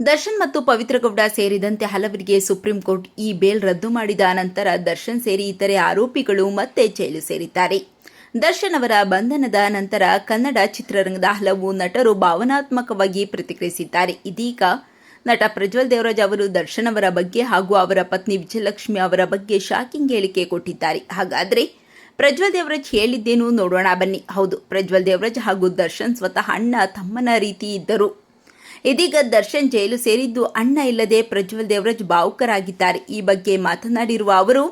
ದರ್ಶನ್ ಮತ್ತು ಪವಿತ್ರಗೌಡ ಸೇರಿದಂತೆ ಹಲವರಿಗೆ ಸುಪ್ರೀಂ ಕೋರ್ಟ್ ಈ ಬೇಲ್ ರದ್ದು ಮಾಡಿದ ನಂತರ ದರ್ಶನ್ ಸೇರಿ ಇತರೆ ಆರೋಪಿಗಳು ಮತ್ತೆ ಜೈಲು ಸೇರಿದ್ದಾರೆ. ದರ್ಶನ್ ಅವರ ಬಂಧನದ ನಂತರ ಕನ್ನಡ ಚಿತ್ರರಂಗದ ಹಲವು ನಟರು ಭಾವನಾತ್ಮಕವಾಗಿ ಪ್ರತಿಕ್ರಿಯಿಸಿದ್ದಾರೆ. ಇದೀಗ ನಟ ಪ್ರಜ್ವಲ್ ದೇವರಾಜ್ ಅವರು ದರ್ಶನ್ ಅವರ ಬಗ್ಗೆ ಹಾಗೂ ಅವರ ಪತ್ನಿ ವಿಜಯಲಕ್ಷ್ಮಿ ಅವರ ಬಗ್ಗೆ ಶಾಕಿಂಗ್ ಹೇಳಿಕೆ ಕೊಟ್ಟಿದ್ದಾರೆ. ಹಾಗಾದರೆ ಪ್ರಜ್ವಲ್ ದೇವರಾಜ್ ಹೇಳಿದ್ದೇನು ನೋಡೋಣ ಬನ್ನಿ. ಹೌದು, ಪ್ರಜ್ವಲ್ ದೇವರಾಜ್ ಹಾಗೂ ದರ್ಶನ್ ಸ್ವತಃ ಅಣ್ಣ ತಮ್ಮನ ರೀತಿ ಇದ್ದರು. ಇದೀಗ ದರ್ಶನ್ ಜೈಲು ಸೇರಿದ್ದು ಅಣ್ಣ ಇಲ್ಲದೆ ಪ್ರಜ್ವಲ್ ದೇವರಾಜ್ ಭಾವುಕರಾಗಿದ್ದಾರೆ ಈ ಬಗ್ಗೆ ಮಾತನಾಡಿರುವ ಅವರು,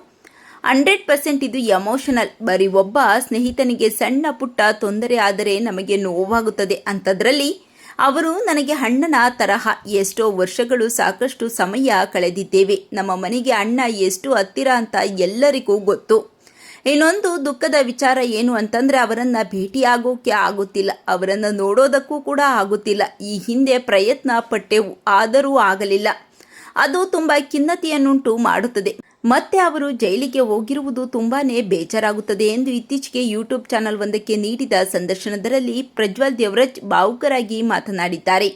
ಹಂಡ್ರೆಡ್ ಪರ್ಸೆಂಟ್ ಇದು ಎಮೋಷನಲ್. ಬರೀ ಒಬ್ಬ ಸ್ನೇಹಿತನಿಗೆ ಸಣ್ಣ ಪುಟ್ಟ ತೊಂದರೆ ಆದರೆ ನಮಗೆ ನೋವಾಗುತ್ತದೆ ಅಂತದ್ರಲ್ಲಿ ಅವರು, ನನಗೆ ಅಣ್ಣನ ತರಹ ಎಷ್ಟೋ ವರ್ಷಗಳು ಸಾಕಷ್ಟು ಸಮಯ ಕಳೆದಿದ್ದೇವೆ. ನಮ್ಮ ಮನೆಗೆ ಅಣ್ಣ ಎಷ್ಟು ಹತ್ತಿರ ಅಂತ ಎಲ್ಲರಿಗೂ ಗೊತ್ತು. ಇನ್ನೊಂದು ದುಃಖದ ವಿಚಾರ ಏನು ಅಂತಂದ್ರೆ ಅವರನ್ನ ಭೇಟಿಯಾಗೋಕೆ ಆಗುತ್ತಿಲ್ಲ. ಅವರನ್ನ ನೋಡೋದಕ್ಕೂ ಕೂಡ ಆಗುತ್ತಿಲ್ಲ. ಈ ಹಿಂದೆ ಪ್ರಯತ್ನ ಪಟ್ಟೆವು, ಆದರೂ ಆಗಲಿಲ್ಲ. ಅದು ತುಂಬಾ ಖಿನ್ನತೆಯನ್ನುಂಟು ಮಾಡುತ್ತದೆ. ಮತ್ತೆ ಅವರು ಜೈಲಿಗೆ ಹೋಗಿರುವುದು ತುಂಬಾನೇ ಬೇಜಾರಾಗುತ್ತದೆ ಎಂದು ಇತ್ತೀಚೆಗೆ ಯೂಟ್ಯೂಬ್ ಚಾನೆಲ್ ಒಂದಕ್ಕೆ ನೀಡಿದ ಸಂದರ್ಶನದಲ್ಲಿ ಪ್ರಜ್ವಲ್ ದೇವರಾಜ್ ಭಾವುಕರಾಗಿ ಮಾತನಾಡಿದ್ದಾರೆ.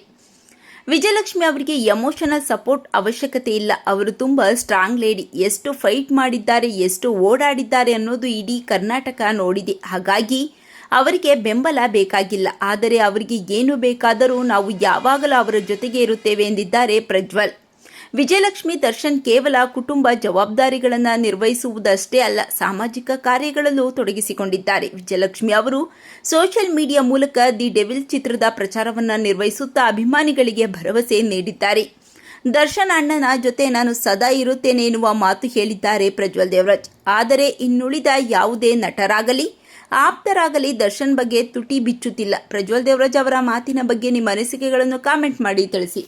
ವಿಜಯಲಕ್ಷ್ಮಿ ಅವರಿಗೆ ಎಮೋಷನಲ್ ಸಪೋರ್ಟ್ ಅವಶ್ಯಕತೆ ಇಲ್ಲ. ಅವರು ತುಂಬ ಸ್ಟ್ರಾಂಗ್ ಲೇಡಿ ಎಷ್ಟು ಫೈಟ್ ಮಾಡಿದ್ದಾರೆ, ಎಷ್ಟು ಓಡಾಡಿದ್ದಾರೆ ಅನ್ನೋದು ಇಡೀ ಕರ್ನಾಟಕ ನೋಡಿದೆ. ಹಾಗಾಗಿ ಅವರಿಗೆ ಬೆಂಬಲ ಬೇಕಾಗಿಲ್ಲ. ಆದರೆ ಅವರಿಗೆ ಏನು ಬೇಕಾದರೂ ನಾವು ಯಾವಾಗಲೂ ಅವರ ಜೊತೆಗೆ ಇರುತ್ತೇವೆ ಎಂದಿದ್ದಾರೆ ಪ್ರಜ್ವಲ್. ವಿಜಯಲಕ್ಷ್ಮಿ ದರ್ಶನ್ ಕೇವಲ ಕುಟುಂಬ ಜವಾಬ್ದಾರಿಗಳನ್ನು ನಿರ್ವಹಿಸುವುದಷ್ಟೇ ಅಲ್ಲ, ಸಾಮಾಜಿಕ ಕಾರ್ಯಗಳಲ್ಲೂ ತೊಡಗಿಸಿಕೊಂಡಿದ್ದಾರೆ. ವಿಜಯಲಕ್ಷ್ಮಿ ಅವರು ಸೋಷಿಯಲ್ ಮೀಡಿಯಾ ಮೂಲಕ ದಿ ಡೆವಿಲ್ ಚಿತ್ರದ ಪ್ರಚಾರವನ್ನು ನಿರ್ವಹಿಸುತ್ತಾ ಅಭಿಮಾನಿಗಳಿಗೆ ಭರವಸೆ ನೀಡಿದ್ದಾರೆ. ದರ್ಶನ್ ಅಣ್ಣನ ಜೊತೆ ನಾನು ಸದಾ ಇರುತ್ತೇನೆ ಎನ್ನುವ ಮಾತು ಹೇಳಿದ್ದಾರೆ ಪ್ರಜ್ವಲ್ ದೇವರಾಜ್. ಆದರೆ ಇನ್ನುಳಿದ ಯಾವುದೇ ನಟರಾಗಲಿ, ಆಪ್ತರಾಗಲಿ ದರ್ಶನ್ ಬಗ್ಗೆ ತುಟಿ ಬಿಚ್ಚುತ್ತಿಲ್ಲ. ಪ್ರಜ್ವಲ್ ದೇವರಾಜ್ ಅವರ ಮಾತಿನ ಬಗ್ಗೆ ನಿಮ್ಮ ಅನಿಸಿಕೆಗಳನ್ನು ಕಾಮೆಂಟ್ ಮಾಡಿ ತಿಳಿಸಿ.